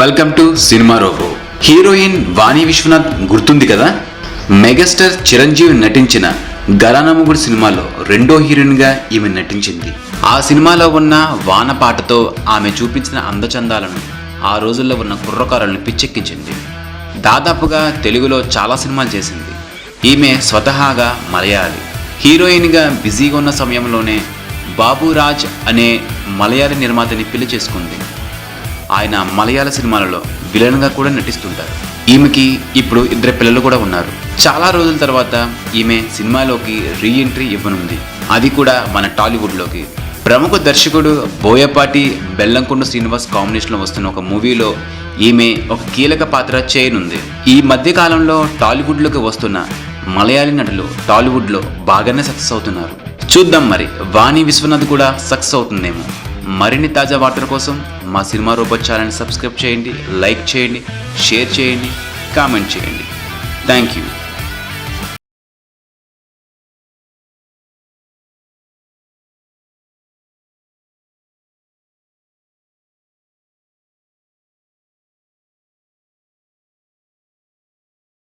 Welcome to cinema robo. Heroine Vani Viswanath గుర్తుంది కదా? Megastar Chiranjeevi నటించిన గరానమ్మగుడి సినిమాలో రెండో హీరోయిన్గా ఈమె నటించింది. ఆ సినిమాలో ఉన్న వాన పాటతో ఆమె చూపించిన అందచందాలను ఆ రోజుల్లో ఉన్న కుర్రకారులను పిచ్చెక్కించింది. దాదాపుగా తెలుగులో చాలా సినిమాలు చేసింది. ఈమె స్వతహాగా మలయాళి. హీరోయిన్గా బిజీగా ఉన్న సమయంలోనే బాబురాజ్ అనే మలయాళీ నిర్మాతని పెళ్ళి చేసుకుంది. ఆయన మలయాళ సినిమాలలో విలన్గా కూడా నటిస్తుంటారు. ఈమెకి ఇప్పుడు ఇద్దరు పిల్లలు కూడా ఉన్నారు. చాలా రోజుల తర్వాత ఈమె సినిమాలోకి రీ ఎంట్రీ ఇవ్వనుంది. అది కూడా మన టాలీవుడ్లోకి. ప్రముఖ దర్శకుడు బోయపాటి బెల్లంకొండ శ్రీనివాస్ కాంబినేషన్లో వస్తున్న ఒక మూవీలో ఈమె ఒక కీలక పాత్ర చేయనుంది. ఈ మధ్య కాలంలో టాలీవుడ్లోకి వస్తున్న మలయాళీ నటులు టాలీవుడ్లో బాగానే సక్సెస్ అవుతున్నారు. చూద్దాం మరి వాణి విశ్వనాథ్ కూడా సక్సెస్ అవుతుందేమో. మరిన్ని తాజా వార్తల కోసం మా సినిమా రోబోట్ ఛానల్ సబ్స్క్రైబ్ చేయండి లైక్ చేయండి షేర్ చేయండి కామెంట్ చేయండి. Thank you.